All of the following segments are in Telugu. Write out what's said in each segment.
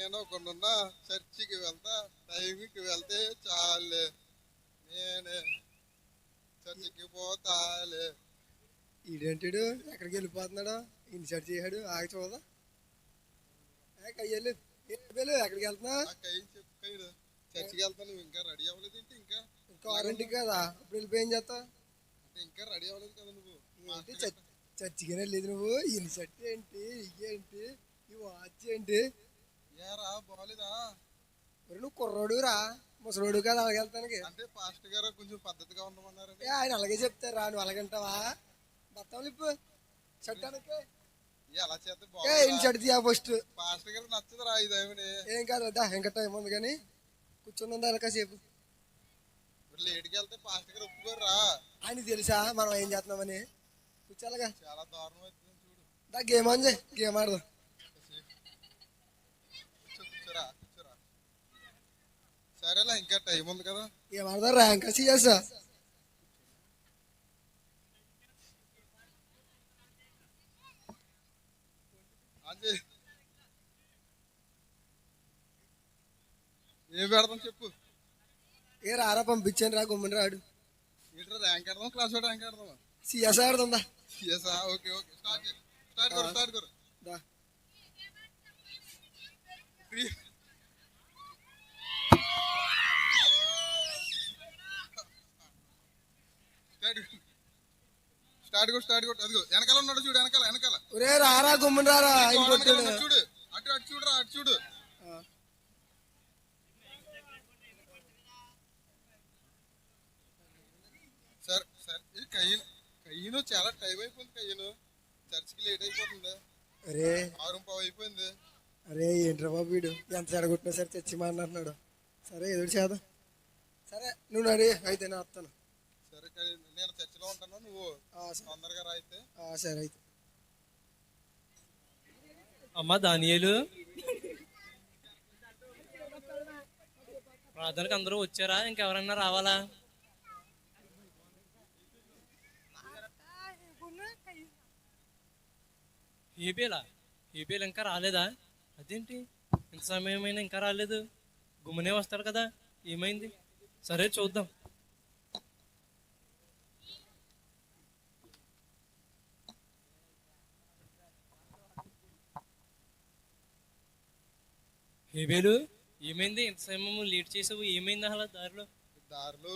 నేను కొనున్నా చర్చికి వెళ్తా టైంకి వెళ్తే చాలే. నేనే చర్చికి పోతాలే. ఈడేంటాడు? ఎక్కడికి వెళ్ళిపోతున్నాడు? ఇన్ని సెట్ చేశాడు? ఆగి చూడదా? ఏ, కయ్యలు వెళ్ళు, ఎక్కడికి వెళ్తున్నా? చర్చికి వెళ్తాను నువ్వు ఇంకా రెడీ అవ్వలేదు ఏంటి ఇంకా? ఇంకా ఆరింటికి కదా? అప్పుడు వెళ్ళిపోయి ఏం చేస్తావు? అంటే ఇంకా రెడీ అవ్వలేదు కదా నువ్వు. చర్చ్- చర్చికి వెళ్ళలేదు నువ్వు? ఇన్ని సెట్ ఏంటి? ఇవేంటి ఈ వాచ్ ఏంటి? ఏరా బాగాలేదా మరి నువ్వు కుర్రోడు రా ముసలోడు కదా అలాగే వెళ్తానికి. అంటే పాస్టర్ గారు కొంచెం పద్ధతిగా ఉండమన్నారని ఏ, ఆయన అలాగే చెప్తారు రా నువ్వు అలాగంటావా? బత్తం షర్ట్ అనకే ఎలా చేస్తే ఏ బాగుంది ఇన్ని షర్ట్ తీయా ఫస్ట్. పాస్టర్ గారు నచ్చదురా ఇదేమని ఏం కాదు వద్దా ఇంకా టైం ఉంది కానీ కూర్చుందా కాసేపు. ఇప్పుడు లేట్కి వెళ్తే గారు తెలుసా మనం ఏం చేస్తున్నామని? కూర్చోాలగా చాలా దారుణం అవుతుంది చూడు. దా గేమ్ ఆన్ చేయి గేమ్ ఆడదాం. సరేలా ఇంకా టైం ఉంది కదా. ఆడదాం ర్యాంక్ అది ఏం పెడదాం చెప్పు. ఏ రారా పంపించాను రా గుమ్మని రాడు. ర్యాంక్ ఆడదాం క్లాస్ ర్యాంక్ ఆడదాం సిఎస్ ఆడదాం దా. Yes okay okay. Start start కరు స్టార్ట్ కరు. దా త్రీ స్టార్ట్ స్టార్ట్ కొట్టు స్టార్ట్ కొట్టు. అదిగో వెనకాల ఉన్నాడు చూడు వెనకాల వెనకాల. ఒరే రారా గుమ్మని రారా చూడు. అటు అటు చూడురా అటు చూడు. ఆ. సార్ సార్ ఇది కయ్యను కయ్యను చాలా టైం అయిపోయింది కయ్యను. చర్చికి లేట్ అయిపోతుంది? అరే. ఆరు పావు అయిపోయింది. అరే ఏంట్రా బాబు వీడు? ఎంత చెడగొట్టినా సరే తెచ్చి మా అంటున్నాడు. సరే ఏదో ఒకటి చేద్దాం. సరే నువ్వు నడి అయితే నేను వస్తాను. నేను చర్చిలో ఉంటాను నువ్వు ఆ, సరే. తొందరగా రా అయితే. ఆ, సరే అయితే. అమ్మా దానియేలు. ప్రార్థనకు అందరూ వచ్చారా? ఇంకెవరన్నా రావాలా? హీబేలా హీబేల్ ఇంకా రాలేదా? అదేంటి? ఇంత సమయమైనా ఇంకా రాలేదు. గుమ్మనే వస్తాడు కదా. ఏమైంది? సరే చూద్దాం. హేబేలు ఏమైంది? ఇంత సమయం లేట్ చేసావు. ఏమైంది అసలు దారిలో? దారిలో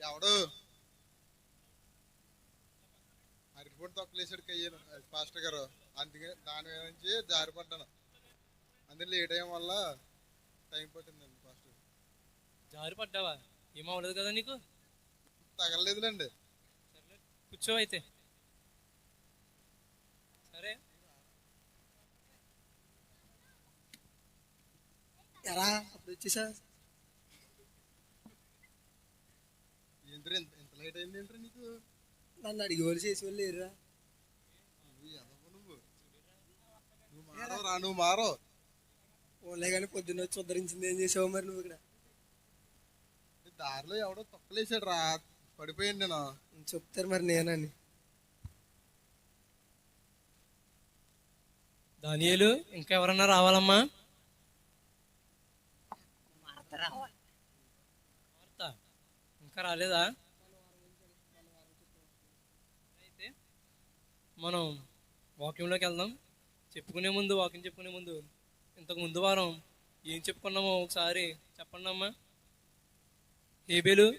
ఎవడు? అరటిపొడి తొక్కలేసాడు కయ్యను పాస్టర్ గారు అందుకే దాని మీద నుంచి జారి పడ్డాను. అందుకే లేట్ అయ్యడం వల్ల టైం పట్టిందండి పాస్టర్. జారి పడ్డావా? ఏమవ్వలేదు కదా నీకు? తగలలేదులేండి. సర్లే కూర్చో అయితే సరే ఎరా అప్పుడు వచ్చేసా ఏంట్రా ఇంత ఇంత లేట్ అయింది ఏంట్రా నీకు? నన్ను అడిగి వాళ్ళు చేసి వాళ్ళు లేరురా. నువ్వు నువ్వు? నువ్వు మారో రా నువ్వు మారో. కానీ పొద్దున్న వచ్చి ఉద్ధరించింది ఏం చేసావు మరి నువ్వు ఇక్కడ? దారిలో ఎవడో తొక్కలేసాడు రా పడిపోయాను నేను. చెప్తారు మరి నేనని దానియేలు ఇంకా ఎవరన్నా రావాలమ్మా? వార్త? ఇంకా రాలేదా? అయితే మనం వాక్యంలోకి వెళ్దాం. చెప్పుకునే ముందు వాక్యం చెప్పుకునే ముందు ఇంతకు ముందు వారం ఏం చెప్పుకున్నామో ఒకసారి చెప్పండి అమ్మా. హేబేలు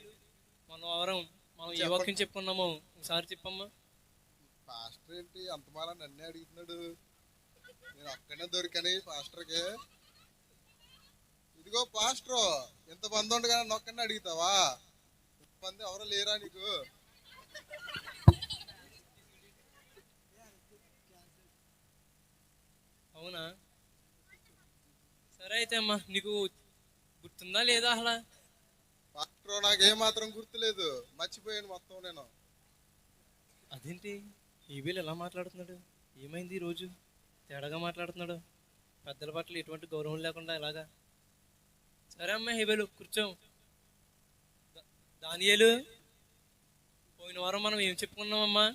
మన వారం మనం ఏ వాక్యం చెప్పుకున్నామో ఒకసారి చెప్పమ్మా. పాస్టర్ ఏంటి? అంత మాల నన్నే అడుగుతున్నాడు. నేను అక్కడనే దొరికాను పాస్టర్కి. ఇదిగో పాస్టర్ ఎంత మంది ఉండగా నొక్కనే అడుగుతావా? మంది ఎవరు లేరా నీకు? అవునా? సరే అయితే అమ్మా నీకు గుర్తుందా లేదా అసలు? పాస్టర్ నాకేం మాత్రం గుర్తులేదు. మర్చిపోయాను మొత్తం నేను. అదేంటి? ఈబీలు ఎలా మాట్లాడుతున్నాడు? ఏమైంది ఈరోజు తేడాగా మాట్లాడుతున్నాడు? పెద్దల పట్ల ఎటువంటి గౌరవం లేకుండా ఎలాగా? సరే అమ్మా హేబెలు కూర్చో. దానియలు పోయిన వారం మనం ఏం చెప్పుకున్నామమ్మా?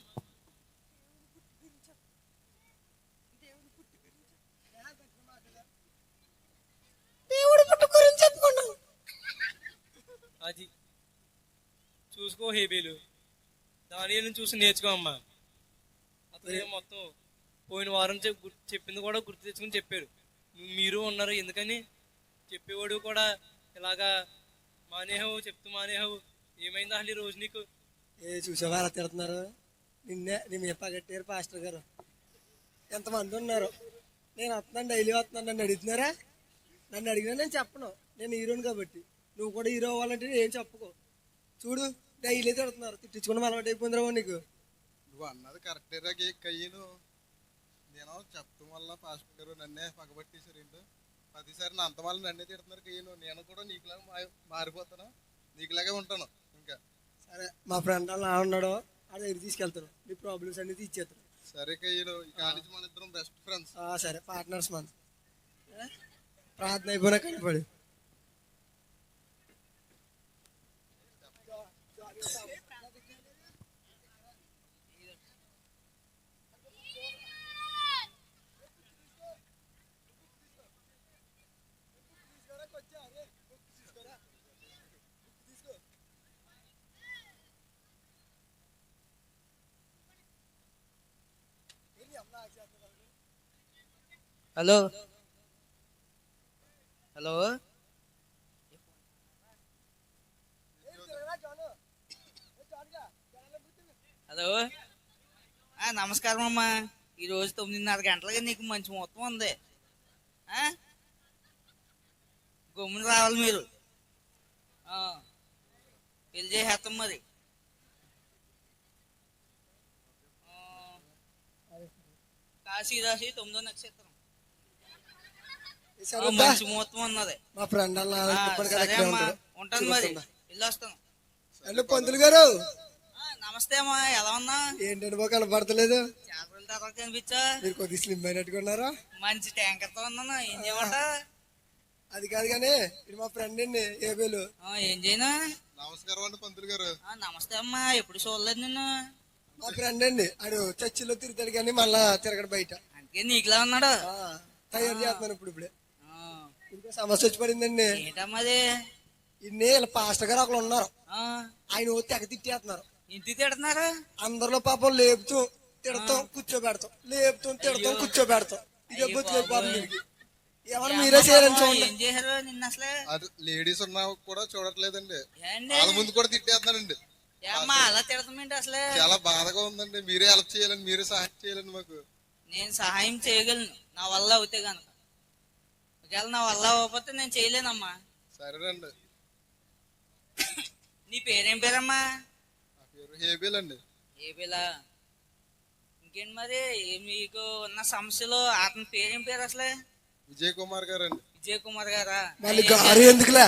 అది చూసుకో హేబేలు. దానియలను చూసి నేర్చుకో అమ్మా. అతనే మొత్తం పోయిన వారం చెప్పింది కూడా గుర్తు తెచ్చుకుని చెప్పారు మీరు ఉన్నారు ఎందుకని? చెప్పేవాడు కూడా ఇలాగా మానేహవు చెప్తూ మానేహవు ఏమైంది అసలు ఈ రోజు నీకు? ఏ చూసావా అలా తిడుతున్నారు? నిన్నే నీ మీద పగట్టారు పాస్టర్ గారు. ఎంతమంది ఉన్నారు? నేను వస్తున్నాను డైలీ వస్తున్నాను నన్ను అడుగుతున్నారా? నన్ను అడిగినా నేను చెప్పను. నేను హీరోని కాబట్టి. నువ్వు కూడా హీరో అవ్వాలంటే ఏం చెప్పుకో. చూడు డైలీ తిడుతున్నారు. తిట్టించుకుని అలవాటు అయిపోయిందిరా నీకు. నువ్వు అన్నది కరెక్టేరా కయ్యను. నేను చెప్పడం వల్ల పాస్టర్ గారు నన్నే పగబట్టేశారు ఏంటో పదిసారి నా అంత వాళ్ళు నన్నే తిడుతున్నారు కయ్యను నేను కూడా నీకులాగా మా- మారిపోతాను. నీకులాగే ఉంటాను. ఇంకా. సరే మా ఫ్రెండ్ అలా ఉన్నాడు. ఆడ దగ్గర తీసుకెళ్తాను. నీ ప్రాబ్లమ్స్ అన్ని తీర్చేస్తాను. సరే కయ్యను ఈ కాలేజీ మన ఇద్దరం బెస్ట్ ఫ్రెండ్స్ ఆ, సరే పార్ట్నర్స్ మన. ప్రార్థన అయిపోయినా కనపడి. హలో హలో హలో ఆ, నమస్కారం అమ్మా ఈరోజు తొమ్మిదిన్నర గంటలకి నీకు మంచి మొత్తం ఉంది ఆ? గమ్మున రావాలి మీరు ఆ, పెళ్ళి చేసేస్తాం మరి ఆ, కాశీ రాశి తొమ్మిదో నక్షత్రం సరే ఆ, బా. మంచి ముహూర్తం ఉన్నది. మా ఫ్రెండ్ ఉంటాడు. ఉంటాను మరి. వెళ్ళొస్తాను. హలో పంతులు గారు. ఆ, నమస్తే అమ్మా. ఎలా ఉన్నా? ఏంటంటే బాగా కనపడతలేదు? రోజుల తర్వాత కనిపించా? మీరు కొద్దిగా స్లిమ్ అయినట్టుగా ఉన్నారా? మంచి ట్యాంకర్తో ఉన్నాను. ఏం చేయమంట? అది కాదు కానీ ఇది మా ఫ్రెండ్ అండి ఏబేలు. ఆ, ఏం చేయను? నమస్కారం అండి పంతులు గారు. ఆ, నమస్తే అమ్మా. ఎప్పుడు చూడలేదు నిన్ను? మా ఫ్రెండ్ అండి ఆడు చర్చిలో తిరుగుతాడు కానీ మళ్ళా తిరగడు బయట. అందుకే నీకులా ఉన్నాడు. ఆ, తయారు చేస్తున్నాను ఇప్పుడు ఇప్పుడే. ఇంకో సమస్య వచ్చి పడిందండి. ఏంటమ్మా అది? ఇన్ని పాస్టర్ గారు ఒకళ్ళు ఉన్నారు. ఆ, ఆయన ఓ తెగ తిట్టేస్తున్నారు. ఇంటికి తిడుతున్నారు అందరిలో పాపం లేపుతూ తిడతాం కూర్చోబెడతాం. లేపుతాం తిడతాం. కూర్చోబెడతాం. ఇది బతుకైపోతుంది బాబోయ్. వీడికి. ఏమన్నా మీరే చేయాలని చూడండి. ఏం చేశారు నిన్న అసలు? అది లేడీస్ ఉన్నా కూడా చూడట్లేదండి. వాళ్ళ ముందు కూడా తిట్టేస్తున్నారండి. ఏమ్మా అలా తిడతామేంటి అసలు? చాలా బాధగా ఉందండి. మీరే హెల్ప్ చేయాలండి మీరే సహాయం చేయాలండి మాకు. నేను సహాయం చేయగలను. నా వల్ల అవుతే గనక. ఒకవేళ నా వల్ల అవ్వకపోతే నేను చేయలేనమ్మా. సరేనండి. నీ పేరేం పేరమ్మా? నా పేరు హేబేల్ అండి. ఏ పిల్ల ఇంకేంటి మరి? ఏ- మీకు ఉన్న సమస్యలు అతని పేరేం పేరు అసలే? విజయ్ కుమార్ గారు అండి విజయ్ కుమార్ గారా? మళ్ళీ గారు ఎందుకులే?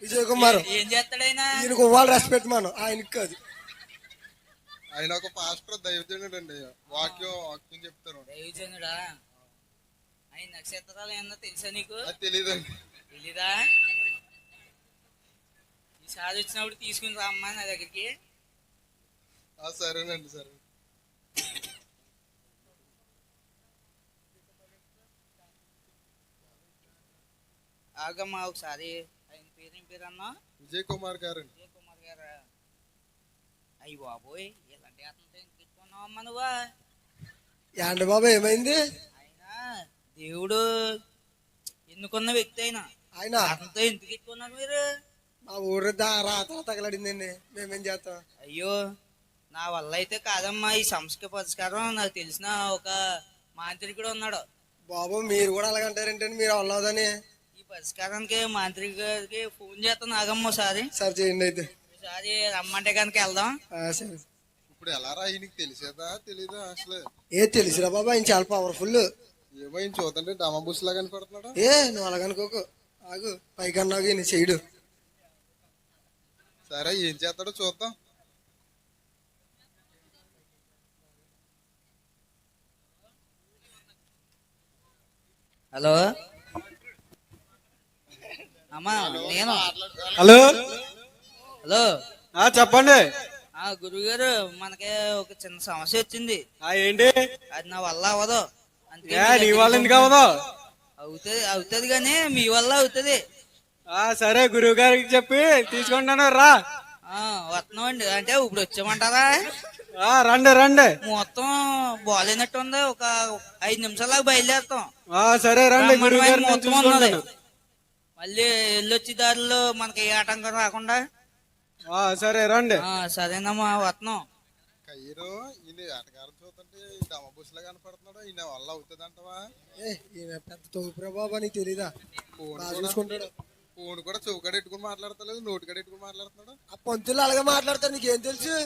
విజయ్ కుమార్. ఏం చేస్తాడైనా ఈయనకు ఇవ్వాలి రెస్పెక్ట్ మనం. ఆయనకి కాదు. ఆయన ఒక పాస్టర్ దైవజనుడు అండి వాక్యం వాక్యం చెప్తారు. దైవజనుడా? ఆయన నక్షత్రాలు ఏమన్నా తెలుసా నీకు? తెలియదండి తెలీదా. ఈసారి వచ్చినప్పుడు తీసుకుని రామ్మా నా దగ్గరికి. ఆ, సరేనండి సరే. ఆగమ్మా ఒకసారి. ఆయన పేరేం పేరు అన్నా? విజయ్ కుమార్ గారు విజయ్ కుమార్ గారా? అయ్యి బాబోయ్ ఇలాంటి అతనితో ఎందుకు ఎత్తుకున్నావమ్మా నువ్వా? యాండి బాబు ఏమైంది? ఆయన దేవుడు ఎన్నుకున్న వ్యక్తి అయినా? ఆయన ఎందుకు మీరు? మా ఊరు రాత తగలడిందండి. మేమేం చేస్తాం? అయ్యో నా వల్ల అయితే కాదమ్మా. ఈ సంస్కృత పరిష్కారం నాకు తెలిసిన ఒక మాంత్రికుడు ఉన్నాడు. బాబు మీరు కూడా అలాగంటారేంటండి. మీరు అవ్వలేదని ఈ పరిష్కారానికి మాంత్రిక గారికి ఫోన్ చేస్తాను ఆగమ్మ ఒకసారి. సరే చేయండి అయితే. ఒకసారి రమ్మంటే కనుక వెళ్దాం. సరే. ఇప్పుడు ఎలా రా ఆయనకి తెలిసేదా? తెలీదా అసలు? ఏ తెలుసురా బాబు ఆయన చాలా పవర్ఫుల్ ఏమో ఈయన చూద్దంటే డమబుస్ లాగా కనపడుతున్నాడా? ఏ నువ్వు అలాగనుకోకు ఆగు పైకన్నాగు ఈయన చెయ్యడు. సరే ఏం చేస్తాడో చూద్దాం. హలో? అమ్మా నేను. హలో? హలో? ఆ చెప్పండి. ఆ గురువు గారు మనకి ఒక చిన్న సమస్య వచ్చింది. ఆ ఏంటి? అది నా వల్ల అవ్వదు. నీ ఎందుకు అవ్వదు? అవుతుంది అవుతుంది కానీ మీ వల్ల అవుతుంది. ఆ సరే గురువు గారికి చెప్పి తీసుకుంటాను రా. వస్తున్నామండి. అంటే ఇప్పుడు వచ్చామంటారా? ఆ రండి రండి. మొత్తం బాగాలేనట్టు ఉంది. ఒక ఐదు నిమిషాలు బయలుదేరుతాం. సరే రండి గురువు మొత్తం ఉన్నది. మళ్ళీ వెళ్ళొచ్చి దారిలో మనకి ఏ ఆటంకం రాకుండా? సరే రండి. సరేనమ్మా వస్తున్నాం. కయ్యరు ఈయన ఆటగారం చూస్తుంటే ఈ దమ బుస్సులా కనపడుతున్నాడు ఈయన వల్ల అవుతుంది అంటవా ఏ ఈయన పెద్ద తోపురా బాబా నీకు తెలీదా? బాగా చూసుకుంటాడు. ఫోన్ కూడా చౌకడ ఎట్టుకుని మాట్లాడతలేదు నోటికాడ ఎట్టుకుని మాట్లాడుతున్నాడు. ఆ పంతులు అలాగే మాట్లాడతారు నీకేం తెలుసు?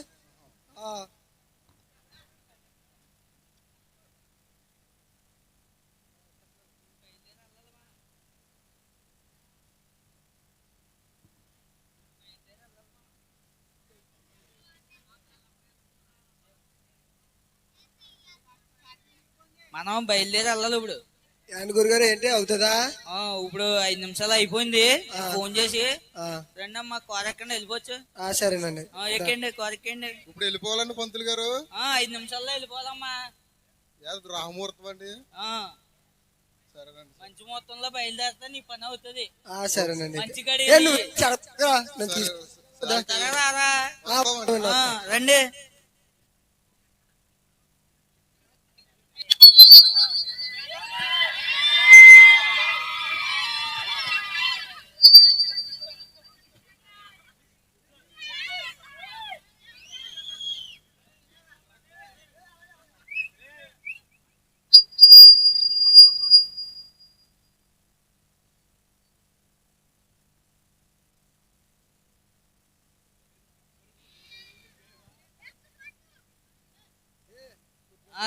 మనం బయలుదేరి వెళ్ళాలి ఇప్పుడు. ఏంటి గురుగారు ఏంటి? అవుతుందా? ఆ, ఇప్పుడు ఐదు నిమిషాలు అయిపోయింది. ఫోన్ చేసి ఆ, రండి అమ్మా కార్ ఎక్కండి వెళ్ళిపోవచ్చు. ఆ, సరేనండి. ఆ, ఎక్కండి కార్ ఎక్కండి ఇప్పుడు వెళ్ళిపోవాలండి పంతులు గారు. ఆ, ఐదు నిమిషాల్లో వెళ్ళిపోదమ్మా. ఏది రాహముహూర్తం అండి. ఆ, సరేనండి. మంచి మొత్తంలో బయలుదేరితే నీ పని అవుతుంది. ఆ, సరేనండి. మంచి గడి ఏ, నువ్వు? నేను రారా? ఆ, రండి. you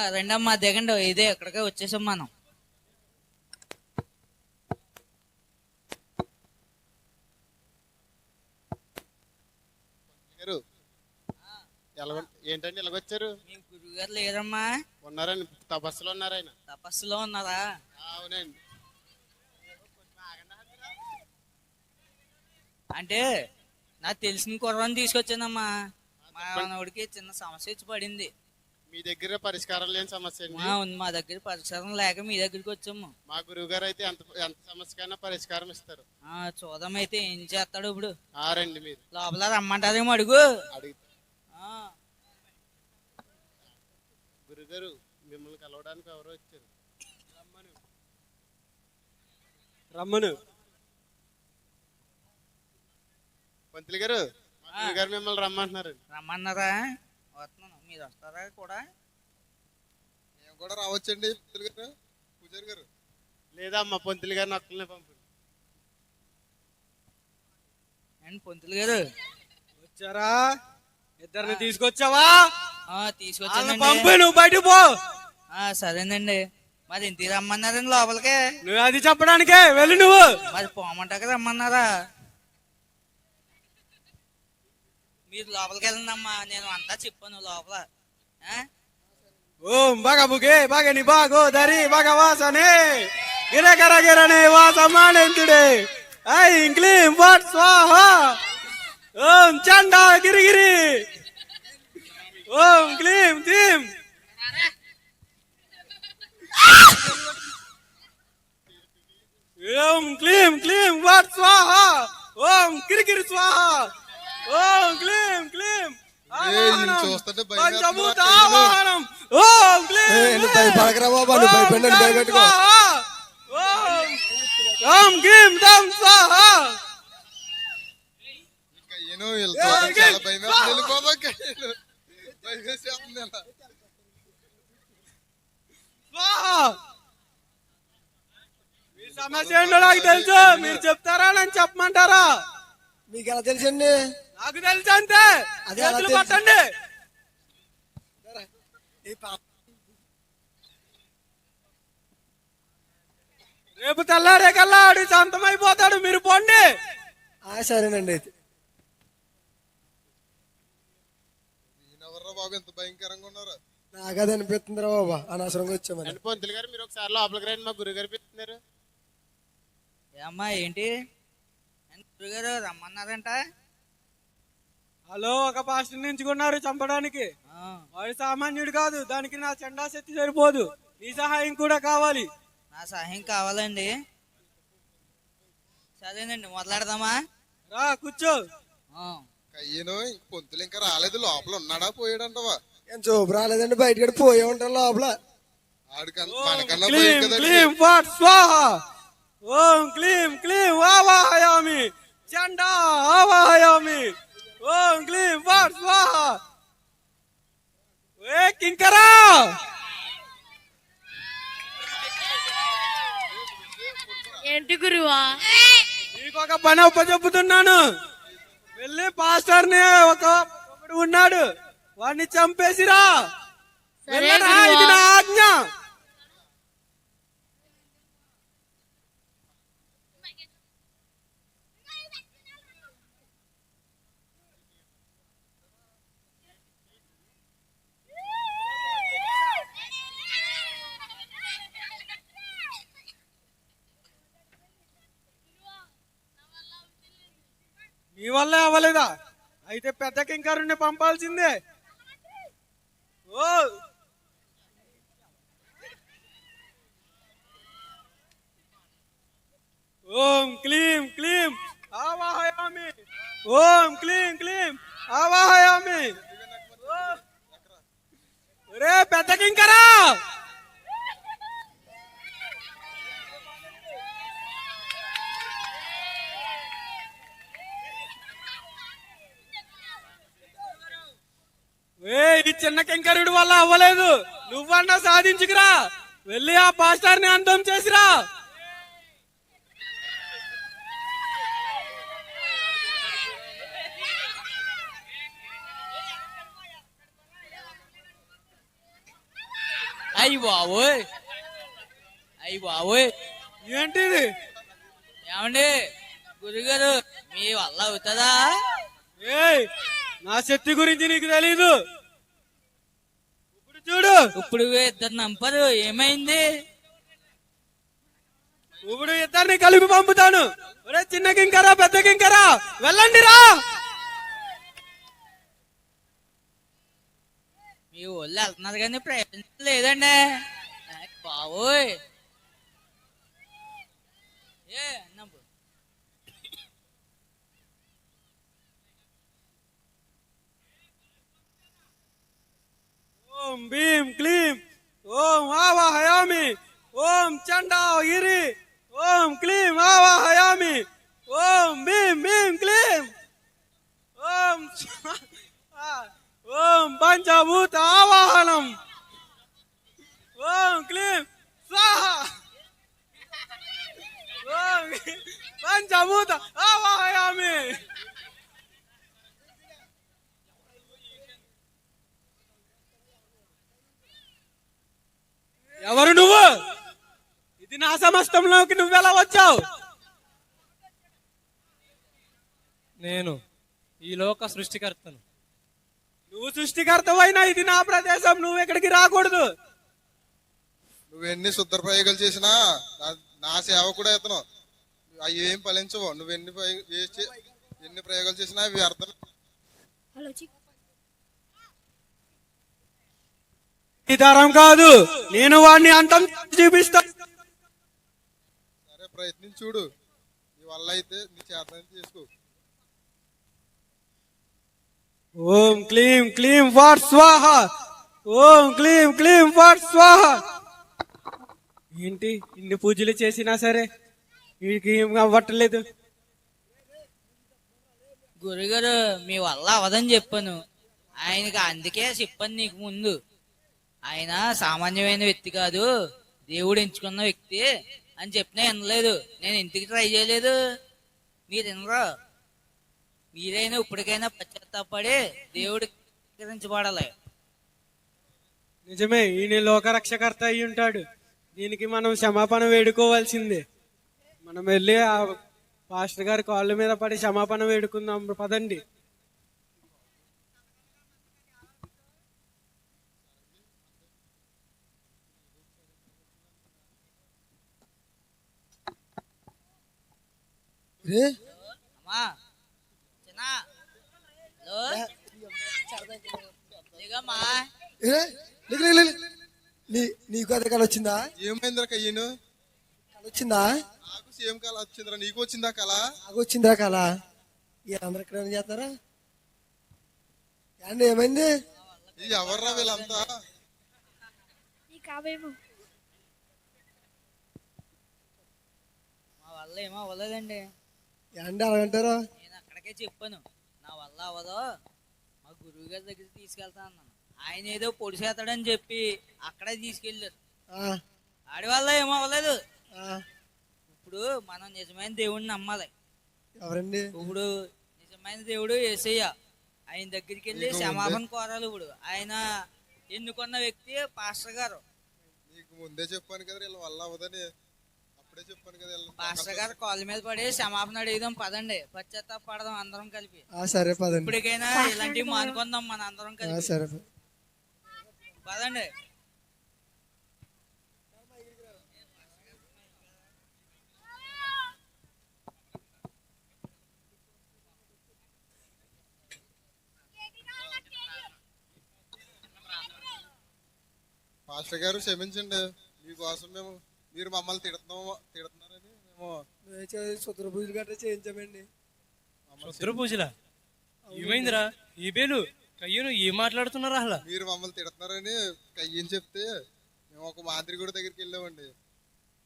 రండమ్మా దిగండి. ఇదే ఇక్కడికే వచ్చేసాం మనం. ఏంటండి గురువు గారు లేరమ్మా. ఉన్నారండి. తపస్సులో ఉన్నారు ఆయన తపస్సులో ఉన్నారా? అవునండి. అంటే నాకు తెలిసిన కుర్రని తీసుకొచ్చానమ్మా. మా మనవుడికి చిన్న సమస్య వచ్చి పడింది. మీ దగ్గర పరిష్కారం లేని సమస్య అండి? మా మా దగ్గర పరిసరం లేక మీ దగ్గరికి వచ్చాము మా గురువు గారు అయితే ఎంత ఎంత సమస్యకైనా పరిష్కారం ఇస్తారు. ఆ చూద్దామైతే ఏం చేస్తాడు ఇప్పుడు. ఆ రండి మీరు. లోపల రమ్మంటారేమో అడుగు. అడిగి ఆ, గురుగారు మిమ్మల్ని కలవడానికి ఎవరో వచ్చారు. రమ్మను. పంతులు గారు మా గురువు గారు మిమ్మల్ని రమ్మంటున్నారు రమ్మన్నారా? మీరు వస్తారా కూడా? మేము కూడా రావచ్చండి పంతులు గారు. పూజారి గారు. లేదా మా పంతులు గారిని ఒక్కలనే పంపండి. అండ్ పొంతులు గారు? వచ్చారా? ఇద్దరిని తీసుకొచ్చావా? ఆ, వాళ్ళని తీసుకొచ్చానండి పంపు నువ్వు బయటకు పో. ఆ, సరేనండి. మరి ఇంటికి రమ్మన్నారండి లోపలికి. నువ్వు అది చెప్పడానికే వెళ్ళి నువ్వు. మరి పోమంటాక రమ్మన్నారా? మీరు లోపలికి వెళ్ళండమ్మా నేను అంతా చెప్పాను లోపల. ఓం భగముఖే భగని భాగో ధరి భగవాసనే. గిరగర గిరనే వాసమానంతుడే. ఐ క్లీం వాట్ స్వాహ. ఓం చండా గిరిగిరి. ఓం క్లీం క్లీం. ఓం క్లీం క్లీం వాట్ స్వాహ. ఓం గిరిగిరి స్వాహ. ఓం క్లీం క్లీం చూస్తుంటే. ఆవాహనం ఓం క్లీం బాబా నువ్వు భయపెట్టుకో. ఓం క్లీం వెళ్తాను చాలా భయం వెళ్ళిపోదాం భయం వేసేస్తుంది మీ సమస్య ఏంటో నాకు తెలుసు. మీరు చెప్తారా నన్ను చెప్పమంటారా? మీకు ఎలా తెలుసండి? నాకు తెలుసు అంతే. చేతులు. పట్టండి. రేపు తెల్లారే కల్లా ఆడు శాంతమైపోతాడు మీరు పోండి. సరేనండి అయితే. బాబు ఎంత భయంకరంగా ఉన్నారు. నాకు అది అనిపిస్తుందిరా బాబా అనవసరంగా వచ్చామని. పంతులు గారు మీరు ఒకసారి లోపలికి రండి మా గురువు గారు పెడుతున్నారు ఏ అమ్మా ఏంటి ఏంటి గురుగారు రమ్మన్నారంట? హలో ఒక పాస్టర్ నించుకున్నారు చంపడానికి. ఆ, వాడు సామాన్యుడు కాదు దానికి నా చెండా శక్తి సరిపోదు. నీ సహాయం కూడా కావాలి. నా సహాయం కావాలండి. సరేనండి మొదలెడదామా రా కూర్చో. ఆ, కయ్యను పొంతులు ఇంకా రాలేదు లోపల ఉన్నాడా పోయాడంటవా? ఏం చూపు రాలేదండి బయటకి పోయే ఉంటాను లోపల. ఆడికన్నా మనకన్నా పోయాడు క్లీం కదా క్లీం ఫట్ స్వాహ. ఓం క్లీం క్లీం ఆవాహయామి. చండా ఆవాహయామి. ఓం క్లీం ఫట్ స్వాహ ఏ కింకరా? ఏంటి గురువా? నీకు ఒక పని చెబుతున్నాను వెళ్ళి పాస్టర్ని ఒక ఉన్నాడు. వాడిని చంపేసిరా. వెళ్ళరా. ఇది నా ఆజ్ఞ. నీ వల్ల అవ్వలేదా? అయితే పెద్ద కింకరుణ్ణి పంపాల్సిందే. ఓ! ఓం క్లీం క్లీం ఆవాహయామి. ఓం క్లీం క్లీం ఆవాహయామి. ఓ. ఒరే పెద్ద కింకరా! ఏ ఈ చిన్న కింకరుడి వల్ల అవ్వలేదు. నువ్వన్నా సాధించుకురా. వెళ్ళి ఆ పాస్టర్ని అంతం చేసిరా. అయ్యి బాబోయ్. అయ్యి బాబోయ్. ఏంటిది? ఏమండి? గురుగారు మీ వల్ల అవుతుందా? ఏయ్ నా శక్తి గురించి నీకు తెలీదు. చూడు. ఇప్పుడు ఇద్దరు నంపరు ఏమైంది? ఇప్పుడు ఇద్దరిని కలిపి పంపుతాను. ఒరే చిన్న కింకరా పెద్ద కింకరా వెళ్ళండి రా. మీ ఒళ్ళు వెళ్తున్నారు కానీ ప్రయోజనం లేదండి. బాబోయ్. ఏ అన్నప్పుడు ఓం భీం క్లీం ఓం ఆవాహయామి ఓం చండా గిరి ఓం క్లీం ఆవాహయామి ఓం భీం భీం క్లీం ఓం స్వ- ఆ, ఓం పంచభూత ఆవాహనం ఓం క్లీం స్వాహ ఓం పంచభూత ఆవాహయామి ఎవరు నువ్వు? ఇది నా సమస్తంలోకి నువ్వెలా వచ్చావు? నేను ఈ లోక సృష్టికర్తను. నువ్వు సృష్టికర్తవైనా ఇది నా ప్రదేశం నువ్వు ఎక్కడికి రాకూడదు. నువ్వెన్ని శుద్ధ ప్రయోగాలు చేసినా నా- సేవ కూడా ఇతను. అవి ఏం ఫలించవు. నువ్వెన్ని ఎన్ని ప్రయోగాలు చేసినా అవి అర్థం హలో చిక్ ఈ తరం కాదు నేను వాడిని అంతం చూపిస్తా. సరే ప్రయత్నించి చూడు. నీ వల్ల అయితే నీ చేత చేసుకో. ఓం క్లీం క్లీం వాట్ స్వాహ. ఓం క్లీం క్లీం వాట్ స్వాహ. ఏంటి ఇన్ని పూజలు చేసినా సరే వీడికి ఏం అవ్వట్లేదు? గురుగారు మీ వల్ల అవదని చెప్పాను. ఆయనకి అందుకే చెప్పాను నీకు ముందు. ఆయన సామాన్యమైన వ్యక్తి కాదు. దేవుడు ఎంచుకున్న వ్యక్తి అని చెప్పినా వినలేదు. నేను ఇంటికి ట్రై చేయలేదు. మీరు వినరు? మీరైనా ఇప్పటికైనా పశ్చాత్తాపడి దేవుడు స్వీకరించబడాలి నిజమే ఈయన లోకరక్షకర్త అయి ఉంటాడు. దీనికి మనం క్షమాపణ వేడుకోవాల్సిందే. మనం వెళ్ళి ఆ పాస్టర్ గారి కాళ్ళ మీద పడి క్షమాపణ వేడుకుందాం. పదండి ఏ? అమ్మా చిన్న హలో దిగమ్మా ఏ? లే, లే, లే, లే. నీ నీకు అదే కళ వచ్చిందా? ఏమైందిరా కయ్యను? కళ వచ్చిందా? నాకు సేమ్ కళ వచ్చిందిరా. నీకు వచ్చిందా కళ? నాకు వచ్చిందా కళ. అందరు ఇక్కడ ఏం చేస్తారా? అండి ఏమైంది? ఎవర్రా వీళ్ళంతా? నీ కావేమో. మా వల్ల ఏమో అవ్వలేదండి. అండి అలాగంటారు నేను అక్కడికే చెప్పాను. నా వల్ల అవ్వదు. మా గురువు గారి దగ్గరికి తీసుకెళ్తా అన్నాను. ఆయన ఏదో పొడిసేస్తాడని చెప్పి అక్కడే తీసుకెళ్ళారు. ఆ, ఆడి వల్ల ఏమో అవ్వలేదు. ఇప్పుడు మనం నిజమైన దేవుడిని నమ్మాలి. ఎవరండి? ఇప్పుడు నిజమైన దేవుడు ఏసయ్య. ఆయన దగ్గరికి వెళ్ళి క్షమాపణ కోరాలి ఇప్పుడు. ఆయన ఎన్నుకున్న వ్యక్తి పాస్టర్ గారు. నీకు ముందే చెప్పాను కదా వీళ్ళ వల్ల అవ్వదని అప్పుడే చెప్పాను కదా వీళ్ళ పాస్టర్ గారు కాళ్ళ మీద పడి క్షమాపణ అడిగిదాం పదండి. పశ్చాత్తాప పడదాం అందరం కలిపి. సరే పదండి. ఇప్పటికైనా ఇలాంటివి మానుకుందాం మన అందరం కలిపి. సరే పదండి. పాస్టర్ గారు క్షమించండి మీకోసం మేము మీరు మమ్మల్ని తిడుతున్నాము తిడుతున్నారని మేము శుద్ర పూజలు గట్రా చేయించామండి. శుద్ర పూజలా ఏమైందిరా? ఈ బేలు కయ్యను ఏం మాట్లాడుతున్నారా అసలు మీరు మమ్మల్ని తిడుతున్నారని కయ్యని చెప్తే మేము ఒక మాంత్రికుడి దగ్గరికి వెళ్ళామండి.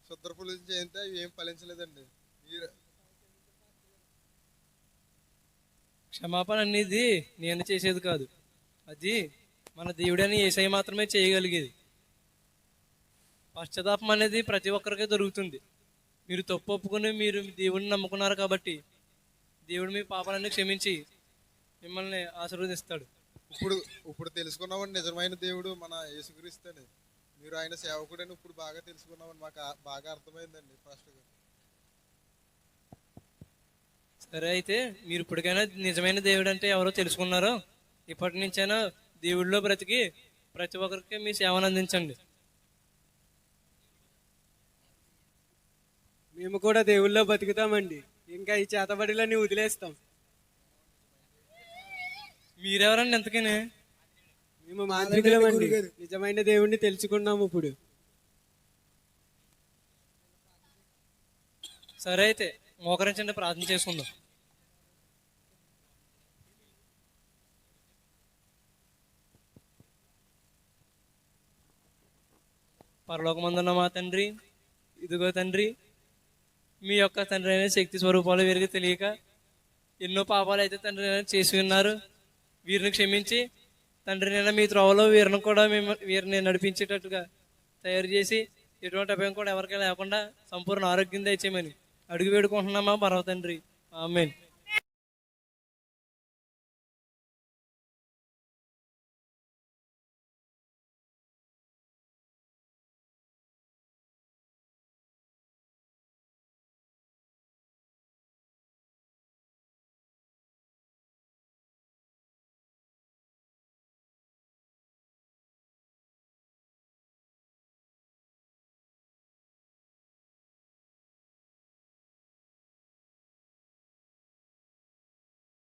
శుద్ర పూజ చేయితే అవి ఏం ఫలించలేదండి. మీరు క్షమాపణ అనేది నేను చేసేది కాదు. అది మన దేవుడని ఏసై మాత్రమే చేయగలిగేది. పశ్చాత్తాపం అనేది ప్రతి ఒక్కరికి దొరుకుతుంది. మీరు తప్పు ఒప్పుకొని మీరు దేవుడిని నమ్ముకున్నారు కాబట్టి దేవుడు మీ పాపాలన్నీ క్షమించి మిమ్మల్ని ఆశీర్వదిస్తాడు. ఇప్పుడు ఇప్పుడు తెలుసుకున్నామండి నిజమైన దేవుడు మన యేసుక్రీస్తుని. మీరు ఆయన సేవకుడని ఇప్పుడు బాగా తెలుసుకున్నామని మాకు బాగా అర్థమైందండి గారు సరే అయితే మీరు ఇప్పటికైనా నిజమైన దేవుడు అంటే ఎవరో తెలుసుకున్నారో ఇప్పటి నుంచైనా దేవుడిలో బ్రతికి ప్రతి ఒక్కరికి మీ సేవను అందించండి. మేము కూడా దేవుళ్ళో బతుకుతామండి. ఇంకా ఈ చేతబడిలన్నీ వదిలేస్తాం. మీరెవరండి ఎంతకనే మేము మాంత్రికులమండి. నిజమైన దేవుణ్ణి తెలుసుకున్నాము ఇప్పుడు. సరే అయితే మోకరించండి ప్రార్థన చేసుకుందాం. పరలోకమందున్న మా తండ్రి ఇదిగో తండ్రి మీ యొక్క తండ్రి అయిన శక్తి స్వరూపాలు వీరికి తెలియక ఎన్నో పాపాలు అయితే తండ్రి అయినా చేసి ఉన్నారు. వీరిని క్షమించి తండ్రి నేను మీ త్రోవలో వీరిని కూడా మేము వీరిని నడిపించేటట్టుగా తయారు చేసి ఎటువంటి అభయం కూడా ఎవరికీ లేకుండా సంపూర్ణ ఆరోగ్యం దయచేయమని అడుగు వేడుకుంటున్నామా పర్వ తండ్రి. ఆమెన్.